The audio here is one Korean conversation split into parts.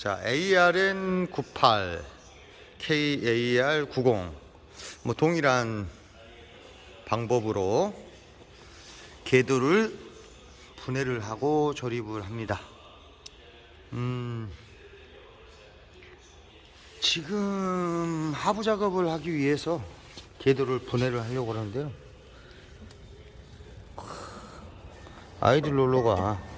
자, ARN 98, KAR 90. 뭐 동일한 방법으로 궤도를 분해를 하고 조립을 합니다. 음, 지금 하부 작업을 하기 위해서 궤도를 분해를 하려고 하는데요. 아이들 롤러가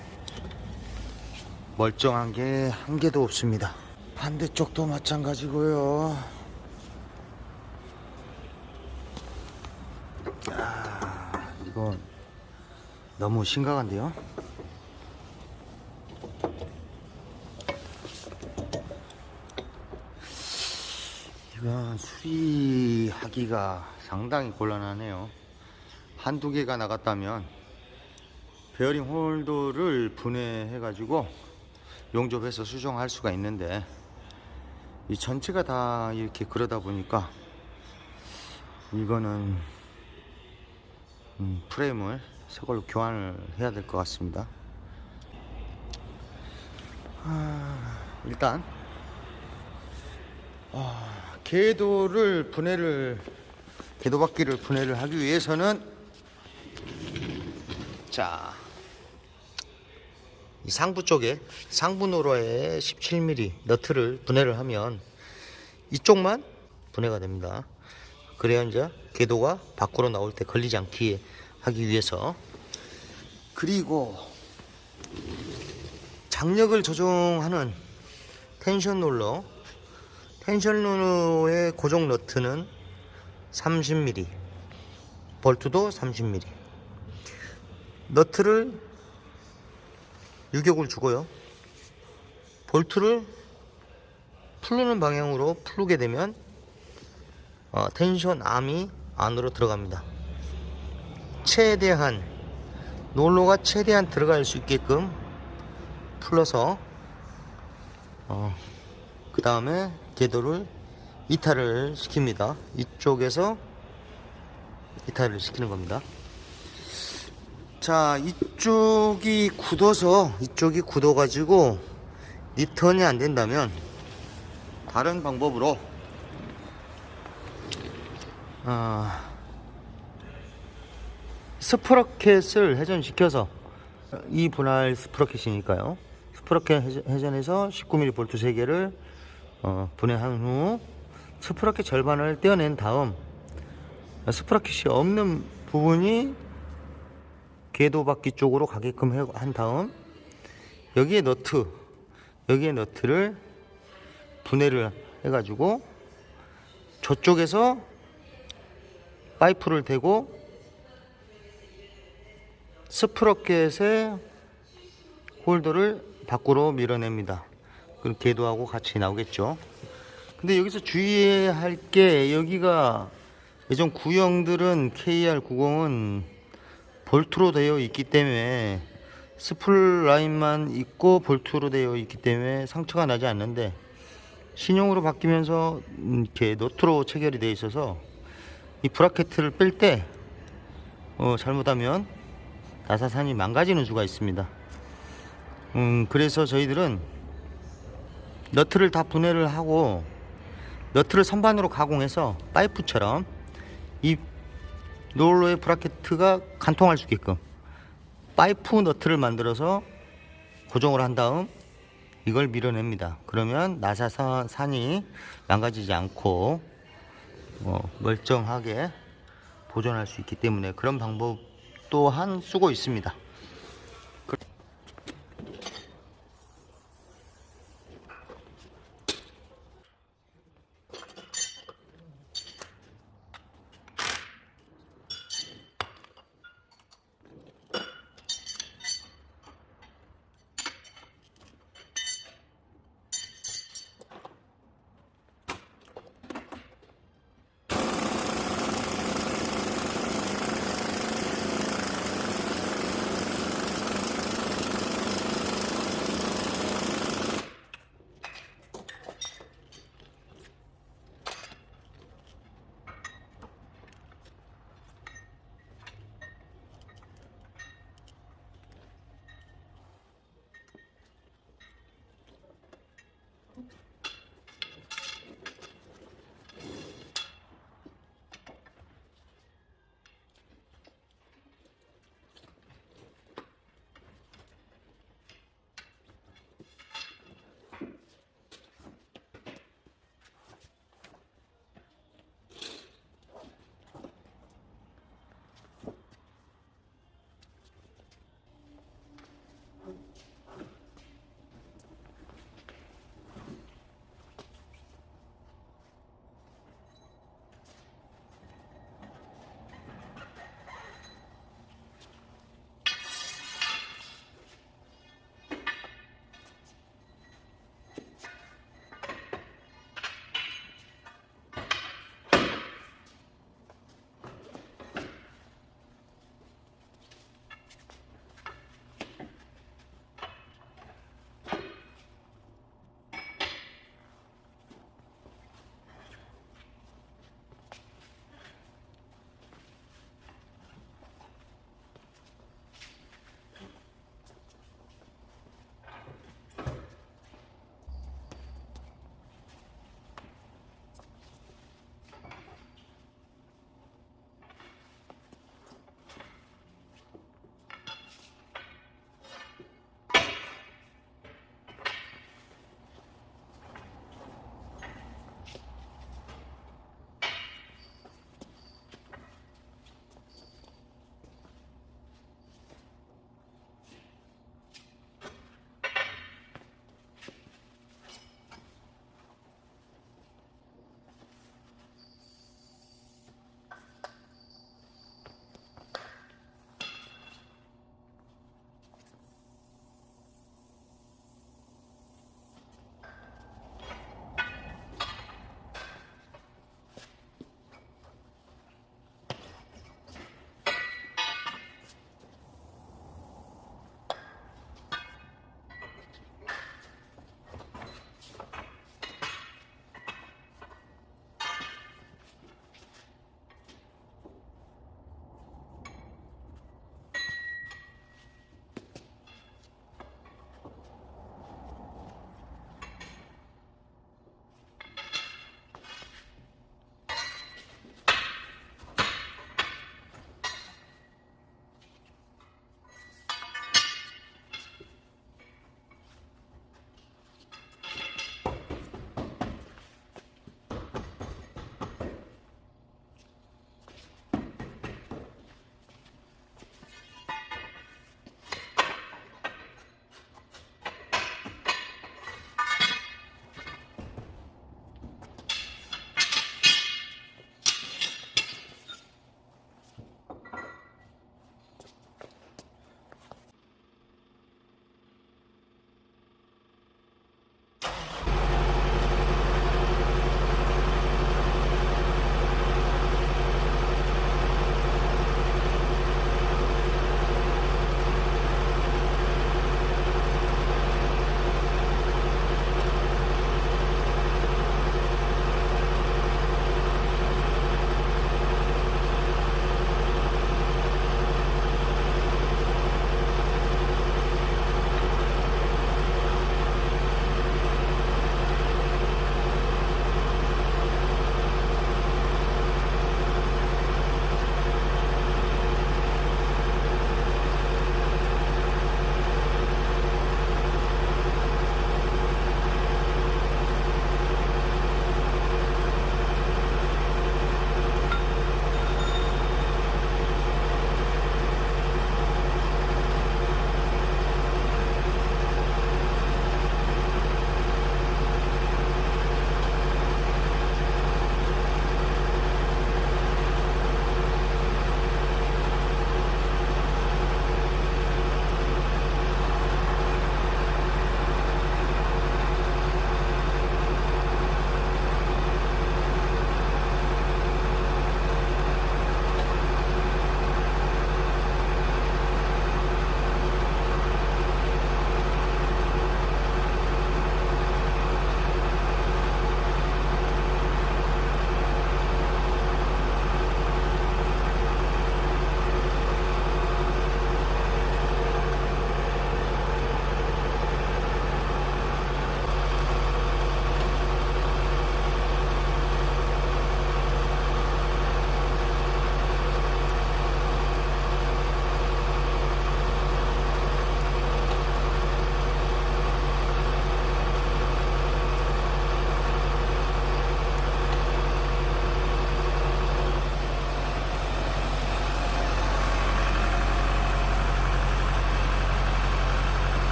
멀쩡한 게 한 개도 없습니다. 반대쪽도 마찬가지고요. 아, 이건 너무 심각한데요. 이건 수리하기가 상당히 곤란하네요. 한두 개가 나갔다면 베어링 홀더를 분해해 가지고 용접해서 수정할 수가 있는데 이 전체가 다 이렇게 그러다 보니까 이거는 음, 프레임을 새 걸로 교환을 해야 될 것 같습니다. 아, 일단 아, 궤도를 분해를 궤도 바퀴를 분해를 하기 위해서는 자, 이 상부 쪽에 상부 노로에 17mm 너트를 분해를 하면 이쪽만 분해가 됩니다. 그래야 이제 궤도가 밖으로 나올 때 걸리지 않게 하기 위해서. 그리고 장력을 조정하는 텐션 롤러. 텐션 롤러의 고정 너트는 30mm 볼트도 30mm 너트를 유격을 주고요. 볼트를 풀르는 방향으로 풀게 되면 어, 텐션 암이 안으로 들어갑니다. 최대한 롤러가 최대한 들어갈 수 있게끔 풀러서 어, 그 다음에 궤도를 이탈을 시킵니다. 이쪽에서 이탈을 시키는 겁니다. 자 이쪽이 굳어서 이쪽이 굳어 가지고 리턴이 안 된다면 다른 방법으로 아 스프러켓을 회전시켜서 이 분할 스프러켓이니까요. 스프러켓 회전- 회전해서 19mm 볼트 3개를 어, 분해한 후 스프러켓 절반을 떼어낸 다음 스프러켓이 없는 부분이 궤도 바퀴 쪽으로 가게끔 해- 한 다음 여기에 너트 여기에 너트를 분해를 해가지고 저쪽에서 파이프를 대고 스프러켓의 홀더를 밖으로 밀어냅니다. 그럼 궤도하고 같이 나오겠죠. 근데 여기서 주의해야 할게 여기가 예전 구형들은 KR90은 볼트로 되어 있기 때문에 스플 라인만 있고 볼트로 되어 있기 때문에 상처가 나지 않는데 신형으로 바뀌면서 음, 이렇게 노트로 체결이 되어 있어서 이 브라켓을 뺄때 어, 잘못하면 나사산이 망가지는 수가 있습니다. 음, 그래서 저희들은 너트를 다 분해를 하고 너트를 선반으로 가공해서 파이프처럼 이 롤러의 브라켓가 간통할 수 있게끔 파이프 너트를 만들어서 고정을 한 다음 이걸 밀어냅니다. 그러면 나사산이 망가지지 않고 어, 멀쩡하게 보존할 수 있기 때문에 그런 방법 또한 쓰고 있습니다.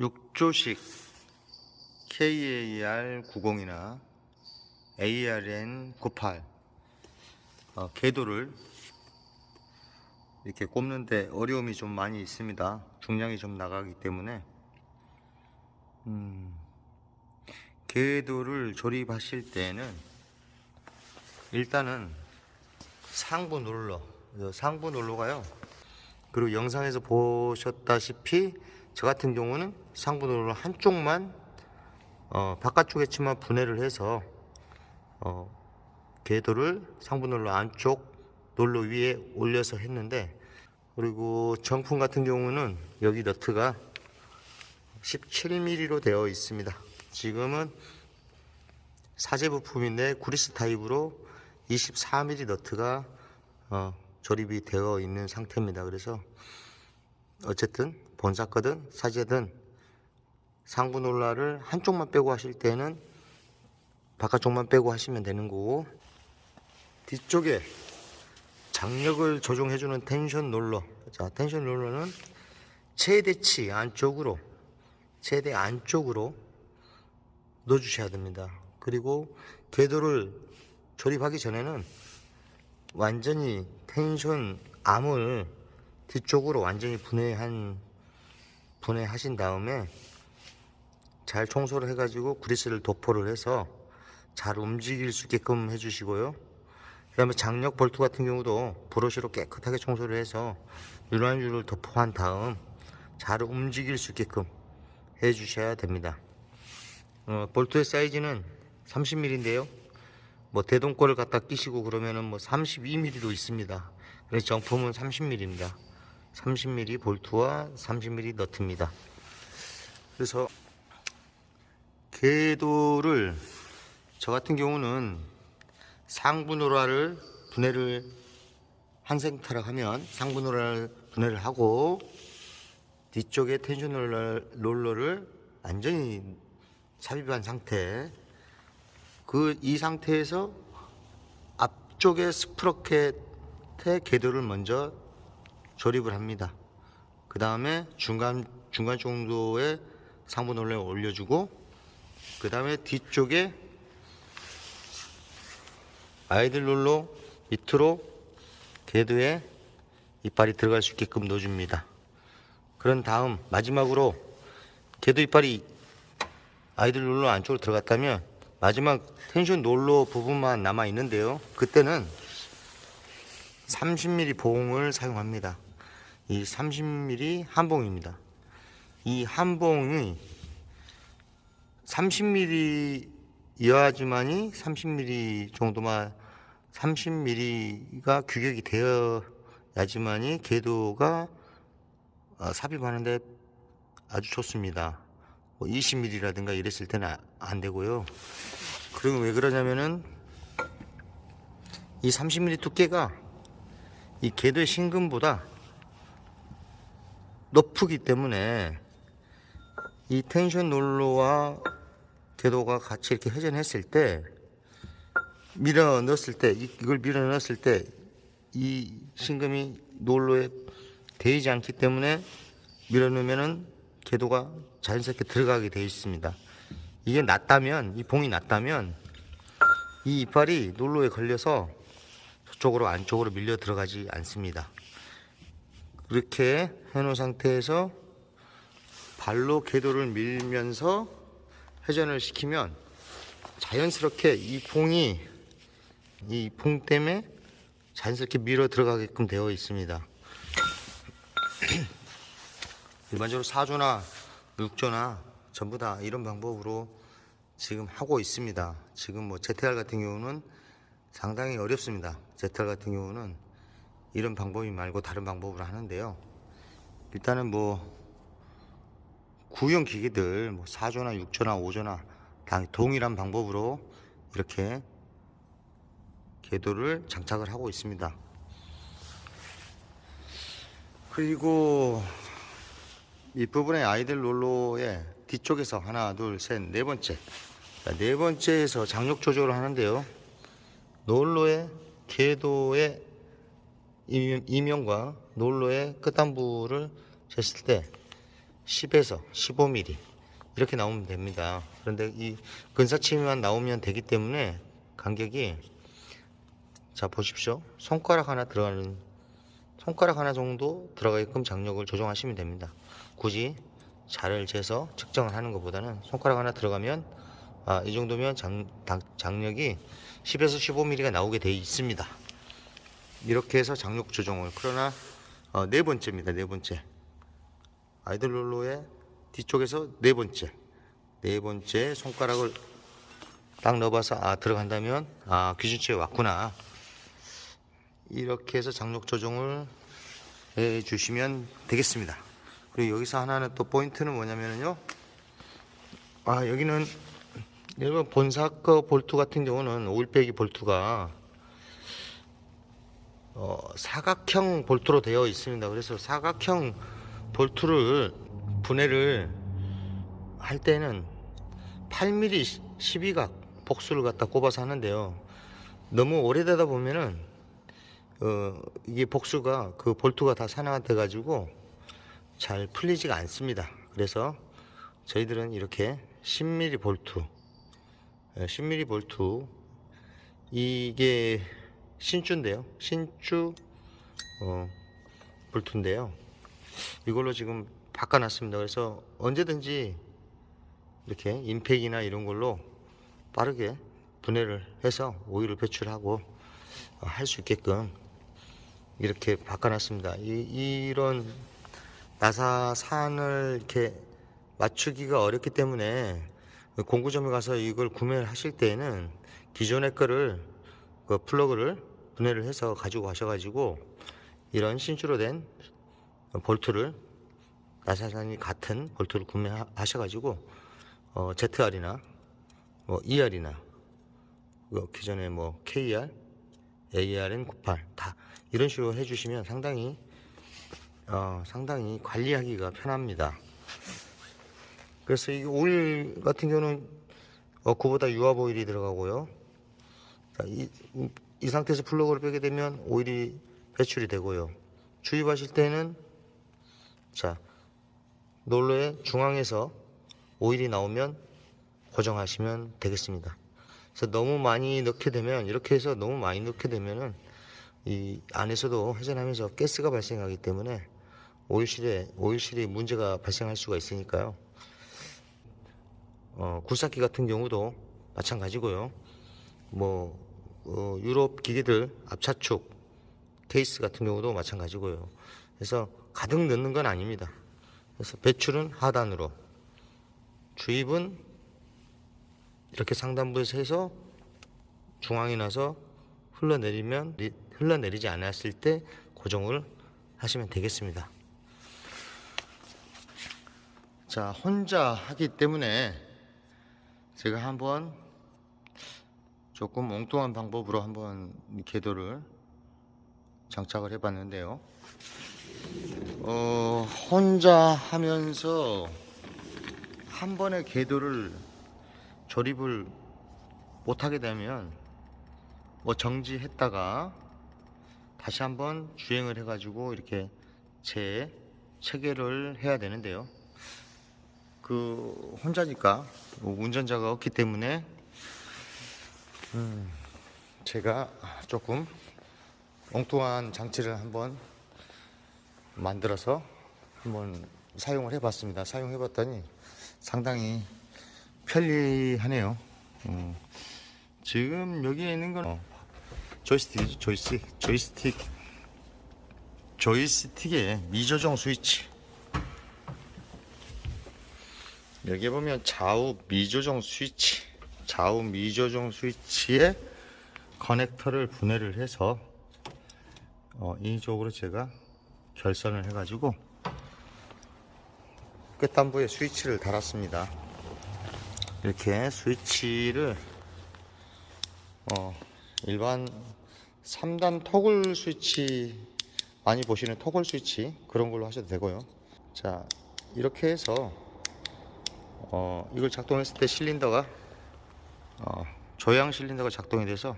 법조식 KAR 90이나 ARN 98 어, 궤도를 이렇게 꼽는데 어려움이 좀 많이 있습니다. 중량이 좀 나가기 때문에 음, 궤도를 조립하실 때는 일단은 상부 어, 상부 롤러가요. 그리고 영상에서 보셨다시피 저 같은 경우는 상부 롤러 한쪽만 어, 바깥쪽에 치마 분해를 해서 어, 궤도를 상부 롤러 안쪽 롤러 위에 올려서 했는데 그리고 정품 같은 경우는 여기 너트가 17mm로 되어 있습니다. 지금은 사제 부품인데 구리스 타입으로 24mm 너트가 어, 조립이 되어 있는 상태입니다. 그래서 어쨌든 본사 거든 사제든 상부 롤러를 한쪽만 빼고 하실 때는 바깥쪽만 빼고 하시면 되는 거고 뒤쪽에 장력을 조정해주는 텐션 롤러. 자 텐션 롤러는 최대치 안쪽으로 최대 안쪽으로 넣어주셔야 됩니다. 그리고 궤도를 조립하기 전에는 완전히 텐션 암을 뒤쪽으로 완전히 분해한 분해하신 다음에 잘 청소를 해가지고 그리스를 도포를 해서 잘 움직일 수 있게끔 해주시고요. 그 다음에 장력 볼트 같은 경우도 브러쉬로 깨끗하게 청소를 해서 유난유를 도포한 다음 잘 움직일 수 있게끔 해주셔야 됩니다. 어, 볼트의 사이즈는 30mm인데요. 뭐 대동권을 갖다 끼시고 그러면은 뭐 32mm도 있습니다. 그래서 정품은 30mm입니다. 30mm 볼트와 30mm 너트입니다. 그래서 궤도를 저 같은 경우는 상분호라를 분해를 한 생태로 하면 상분호라를 분해를 하고 뒤쪽에 텐션 롤러, 롤러를 완전히 삽입한 상태 그 이 상태에서 앞쪽에 스프로켓의 궤도를 먼저 조립을 합니다. 그 다음에 중간 중간 정도의 상부 롤러를 올려주고 그 다음에 뒤쪽에 아이들 롤러 밑으로 궤도에 이빨이 들어갈 수 있게끔 넣어줍니다. 그런 다음 마지막으로 궤도 이빨이 아이들 롤러 안쪽으로 들어갔다면 마지막 텐션 롤러 부분만 남아 있는데요. 그때는 30mm 봉을 사용합니다. 이 30mm 한 봉입니다. 이 한 봉이 30mm여야지만이 30mm 정도만 30mm가 규격이 되어야지만이 궤도가 어, 삽입하는데 아주 좋습니다. 뭐 20mm라든가 이랬을 때는 아- 안 되고요. 그리고 왜 그러냐면은 이 30mm 두께가 이 궤도의 신금보다 높기 때문에 이 텐션 롤러와 궤도가 같이 이렇게 회전했을 때 밀어 넣었을 때 이- 이걸 밀어 넣었을 때 이 신금이 롤러에 대이지 않기 때문에 밀어 넣으면은 궤도가 자연스럽게 들어가게 되어 있습니다. 이게 낮다면 이 봉이 낮다면 이 이빨이 롤러에 걸려서 저쪽으로 안쪽으로 밀려 들어가지 않습니다. 이렇게 해놓은 상태에서 발로 궤도를 밀면서 회전을 시키면 자연스럽게 이 봉이 이 봉 때문에 자연스럽게 밀어 들어가게끔 되어 있습니다. 일반적으로 4조나 6조나 전부 다 이런 방법으로 지금 하고 있습니다. 지금 뭐 ZR 같은 경우는 상당히 어렵습니다. ZR 같은 경우는 이런 방법이 말고 다른 방법으로 하는데요. 일단은 뭐 구형 기계들 뭐 4조나 6조나 5조나 다 동일한 방법으로 이렇게 궤도를 장착을 하고 있습니다. 그리고 이 부분에 아이들 롤러의 뒤쪽에서 하나, 둘, 셋, 네 번째. 자, 네 번째에서 장력 조절을 하는데요. 롤러의 궤도의 임- 이면과 롤러의 끝단부를 쟀을 때 10에서 15mm, 이렇게 나오면 됩니다. 그런데 이 근사침만 나오면 되기 때문에 간격이 자 보십시오. 손가락 하나 들어가는 손가락 하나 정도 들어가게끔 장력을 조정하시면 됩니다. 굳이 자를 재서 측정을 하는 것보다는 손가락 하나 들어가면 아, 이 정도면 장, 당- 장력이 10에서 15mm가 나오게 되어 있습니다. 이렇게 해서 장력 조정을 그러나 어, 네 번째입니다. 네 번째 아이들 롤러의 뒤쪽에서 네 번째 네 번째 손가락을 딱 넣어봐서 아 들어간다면 아 기준치에 왔구나 이렇게 해서 장력 조정을 해 주시면 되겠습니다. 그리고 여기서 하나는 또 포인트는 뭐냐면요. 아 여기는 일본 본사 거 볼트 같은 경우는 오일배기 볼트가 어, 사각형 볼트로 되어 있습니다. 그래서 사각형 볼트를 분해를 할 때는 8mm 12각 복수를 갖다 꼽아서 하는데요. 너무 오래되다 보면은 어, 이게 복수가 그 볼트가 다 산화가 돼 가지고 잘 풀리지가 않습니다. 그래서 저희들은 이렇게 10mm 볼트 예, 10mm 볼트 이게 신주인데요. 신주 어, 볼트인데요. 이걸로 지금 바꿔놨습니다. 그래서 언제든지 이렇게 임팩이나 이런 걸로 빠르게 분해를 해서 오일을 배출하고 어, 할수 있게끔 이렇게 바꿔놨습니다. 이, 이런 나사 산을 이렇게 맞추기가 어렵기 때문에 공구점에 가서 이걸 구매를 하실 때에는 기존의 거를 그 플러그를 분해를 해서 가지고 가셔가지고 이런 신주로 된 볼트를 나사산이 같은 볼트를 구매하셔가지고 어, ZR이나 뭐 ER이나 그 기존에 뭐 KR, ARN 98 다 이런 식으로 해주시면 상당히 어, 상당히 관리하기가 편합니다. 그래서 이 오일 같은 경우는 어, 그보다 유압 오일이 들어가고요. 자, 이, 이 상태에서 플러그를 빼게 되면 오일이 배출이 되고요. 주입하실 때는 자 롤러의 중앙에서 오일이 나오면 고정하시면 되겠습니다. 그래서 너무 많이 넣게 되면 이렇게 해서 너무 많이 넣게 되면은 이 안에서도 회전하면서 가스가 발생하기 때문에 오일실에 오일실이 문제가 발생할 수가 있으니까요. 어, 굴삭기 같은 경우도 마찬가지고요. 뭐 어, 유럽 기계들 앞차축 케이스 같은 경우도 마찬가지고요. 그래서 가득 넣는 건 아닙니다. 그래서 배출은 하단으로, 주입은 이렇게 상단부에서 해서 중앙에 나서 흘러내리면 흘러내리지 않았을 때 고정을 하시면 되겠습니다. 자, 혼자 하기 때문에 제가 한번 조금 엉뚱한 방법으로 한번 이 궤도를 장착을 해봤는데요. 어, 혼자 하면서 한 번에 궤도를 조립을 못하게 되면 뭐 정지했다가 다시 한번 주행을 해가지고 이렇게 재 체결을 해야 되는데요. 그 혼자니까 뭐 운전자가 없기 때문에 음, 제가 조금 엉뚱한 장치를 한번 만들어서 한번 사용을 해봤습니다. 사용해봤더니 상당히 편리하네요. 어, 지금 여기에 있는 건 어, 조이스틱이죠. 조이스틱, 조이스틱, 조이스틱의 미조정 스위치. 여기 보면 좌우 미조정 스위치, 좌우 미조정 스위치에 커넥터를 분해를 해서 어, 이쪽으로 제가 결선을 해가지고 끝단부에 스위치를 달았습니다. 이렇게 스위치를 어, 일반 3단 토글 스위치 많이 보시는 토글 스위치 그런 걸로 하셔도 되고요. 자 이렇게 해서 어, 이걸 작동했을 때 실린더가 어, 조향 실린더가 작동이 돼서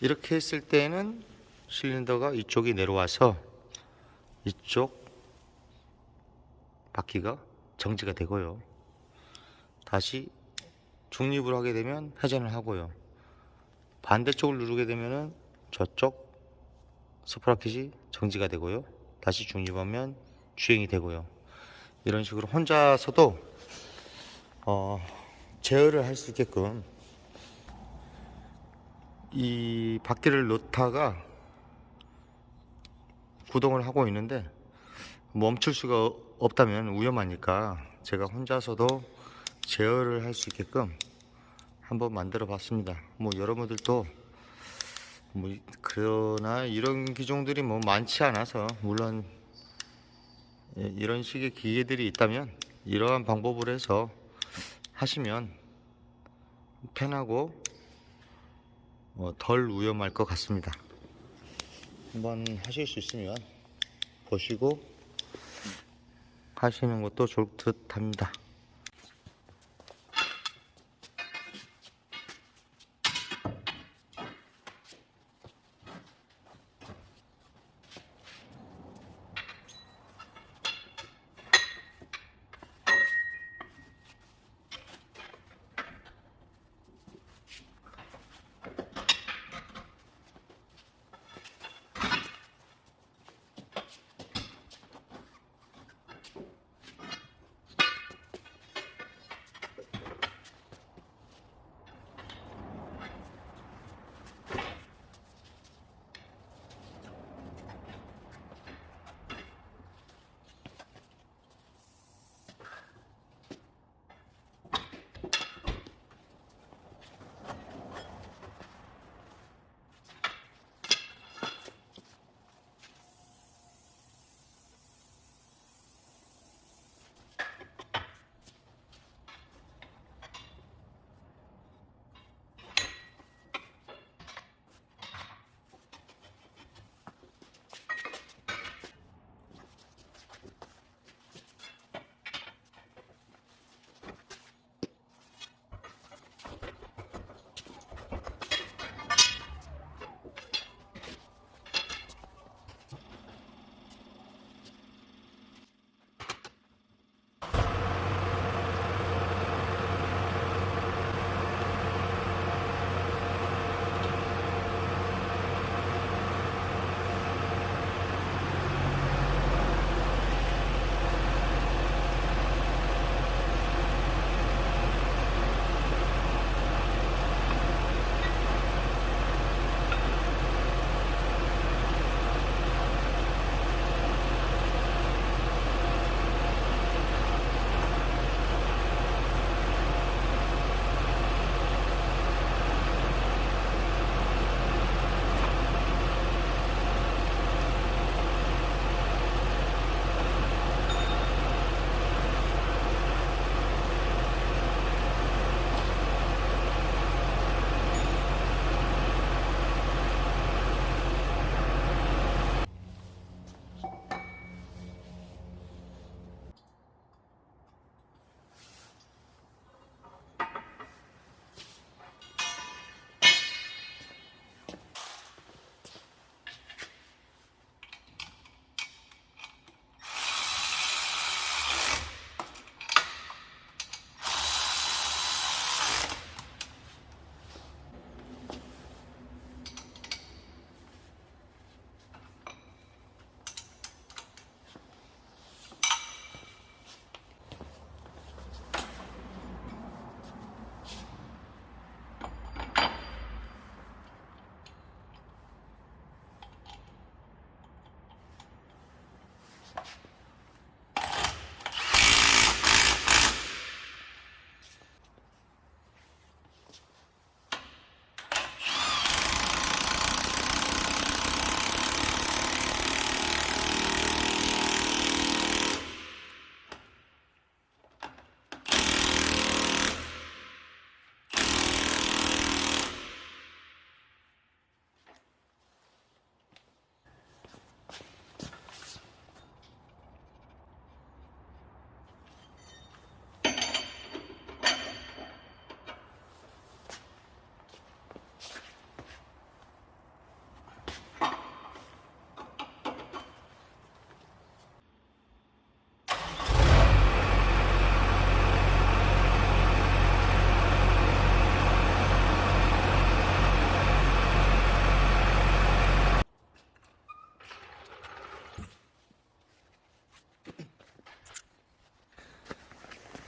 이렇게 했을 때는 실린더가 이쪽이 내려와서 이쪽 바퀴가 정지가 되고요. 다시 중립을 하게 되면 회전을 하고요. 반대쪽을 누르게 되면은 저쪽 스프라켓이 정지가 되고요. 다시 중립하면 주행이 되고요. 이런 식으로 혼자서도 어, 제어를 할 수 있게끔 이 바퀴를 놓다가 구동을 하고 있는데 멈출 수가 없다면 위험하니까 제가 혼자서도 제어를 할 수 있게끔 한번 만들어 봤습니다. 뭐 여러분들도 뭐 이- 그러나 이런 기종들이 뭐 많지 않아서 물론 예, 이런 식의 기계들이 있다면 이러한 방법을 해서 하시면 편하고 어, 덜 위험할 것 같습니다. 한번 하실 수 있으면 보시고 하시는 것도 좋을 듯 합니다.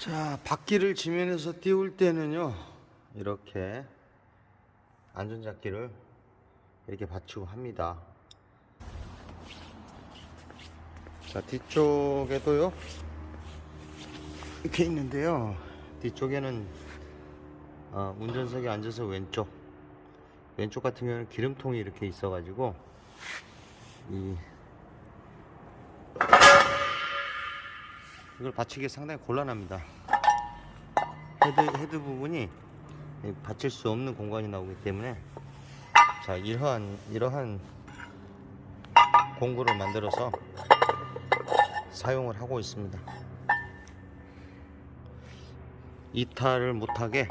자, 바퀴를 지면에서 띄울 때는요, 이렇게 안전잡기를 이렇게 받치고 합니다. 자, 뒤쪽에도요, 이렇게 있는데요. 뒤쪽에는 어, 운전석에 앉아서 왼쪽, 왼쪽 같은 경우는 기름통이 이렇게 있어가지고, 이 이걸 받치기 상당히 곤란합니다. 헤드, 헤드 부분이 이 받칠 수 없는 공간이 나오기 때문에 자 이러한 이러한 공구를 만들어서 사용을 하고 있습니다. 이탈을 못하게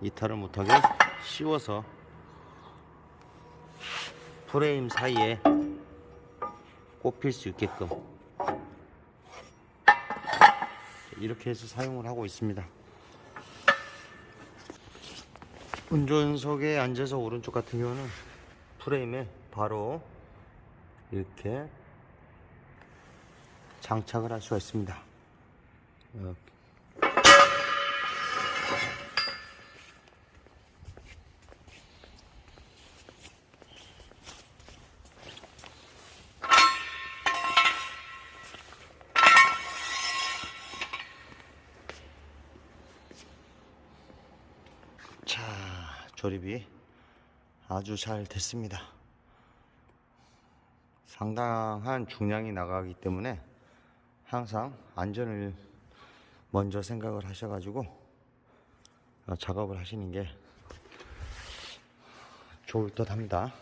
이탈을 못하게 씌워서 프레임 사이에 꼽힐 수 있게끔 이렇게 해서 사용을 하고 있습니다. 운전석에 앉아서 오른쪽 같은 경우는 프레임에 바로 이렇게 장착을 할 수가 있습니다. 이렇게. 자, 조립이 아주 잘 됐습니다. 상당한 중량이 나가기 때문에 항상 안전을 먼저 생각을 하셔가지고 어, 작업을 하시는 게 좋을 듯 합니다.